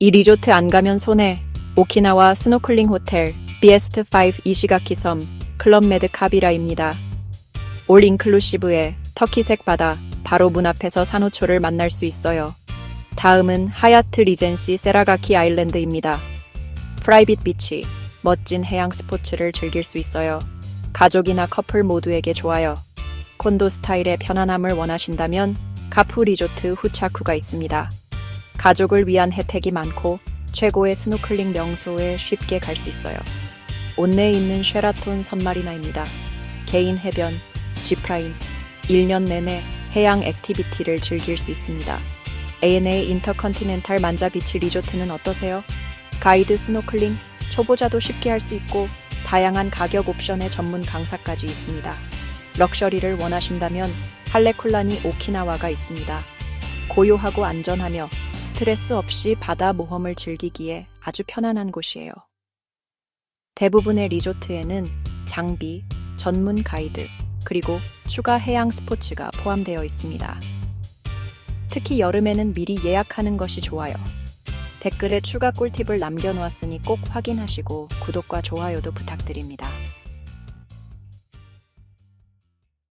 이 리조트 안 가면 손해. 오키나와 스노클링 호텔 비에스트 5 이시가키 섬 클럽 메드 카비라입니다. 올 인클루시브에 터키색 바다 바로 문 앞에서 산호초를 만날 수 있어요. 다음은 하야트 리젠시 세라가키 아일랜드입니다. 프라이빗 비치 멋진 해양 스포츠를 즐길 수 있어요. 가족이나 커플 모두에게 좋아요. 콘도 스타일의 편안함을 원하신다면 카푸 리조트 후차쿠가 있습니다. 가족을 위한 혜택이 많고 최고의 스노클링 명소에 쉽게 갈 수 있어요. 온내에 있는 쉐라톤 선마리나입니다. 개인 해변, 지프라인, 1년 내내 해양 액티비티를 즐길 수 있습니다. ANA 인터컨티넨탈 만자비치 리조트는 어떠세요? 가이드 스노클링, 초보자도 쉽게 할 수 있고 다양한 가격 옵션의 전문 강사까지 있습니다. 럭셔리를 원하신다면 할레쿨라니 오키나와가 있습니다. 고요하고 안전하며 스트레스 없이 바다 모험을 즐기기에 아주 편안한 곳이에요. 대부분의 리조트에는 장비, 전문 가이드, 그리고 추가 해양 스포츠가 포함되어 있습니다. 특히 여름에는 미리 예약하는 것이 좋아요. 댓글에 추가 꿀팁을 남겨놓았으니 꼭 확인하시고 구독과 좋아요도 부탁드립니다.